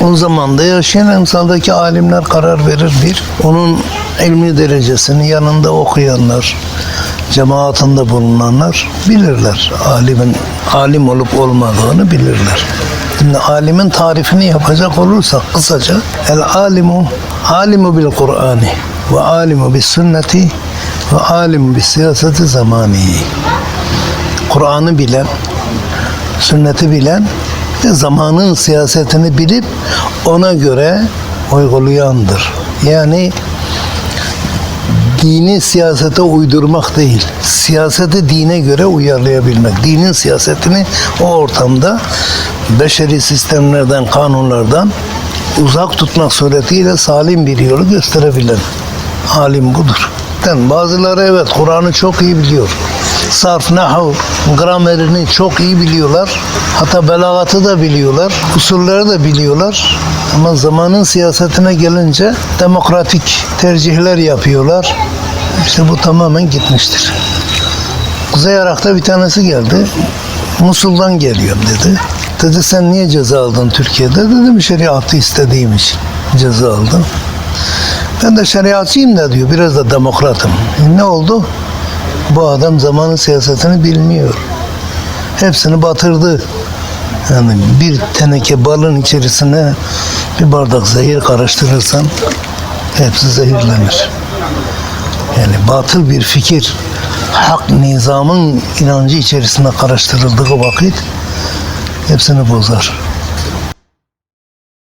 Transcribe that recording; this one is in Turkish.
O zamanda yaşayan emsaldaki alimler karar verir bir. Onun ilmi derecesini yanında okuyanlar, cemaatinde bulunanlar bilirler. Alimin alim olup olmadığını bilirler. Şimdi alimin tarifini yapacak olursak kısaca el alimu alimu bil Kur'ani ve alimu bis sünneti ve alimu bis siyaseti zamani. Kur'an'ı bilen, sünneti bilen zamanın siyasetini bilip ona göre uygulayandır. Yani dini siyasete uydurmak değil, siyaseti dine göre uyarlayabilmek. Dinin siyasetini o ortamda beşeri sistemlerden, kanunlardan uzak tutmak suretiyle salim bir yolu gösterebilen alim budur. Yani bazıları evet Kur'an'ı çok iyi biliyor. Sarf, nahav, gramerini çok iyi biliyorlar. Hatta belagatı da biliyorlar. Usulleri de biliyorlar. Ama zamanın siyasetine gelince demokratik tercihler yapıyorlar. İşte bu tamamen gitmiştir. Kuzey Irak'ta bir tanesi geldi. Musul'dan geliyorum dedi. Dedi sen niye ceza aldın Türkiye'de? Dedim şeriatı istediğim için ceza aldım. Ben de şeriatçıyım da diyor. Biraz da demokratım. E ne oldu? Bu adam zamanın siyasetini bilmiyor. Hepsini batırdı. Yani bir teneke balın içerisine bir bardak zehir karıştırırsan hepsi zehirlenir. Yani batıl bir fikir hak nizamın inancı içerisine karıştırıldığı vakit hepsini bozar.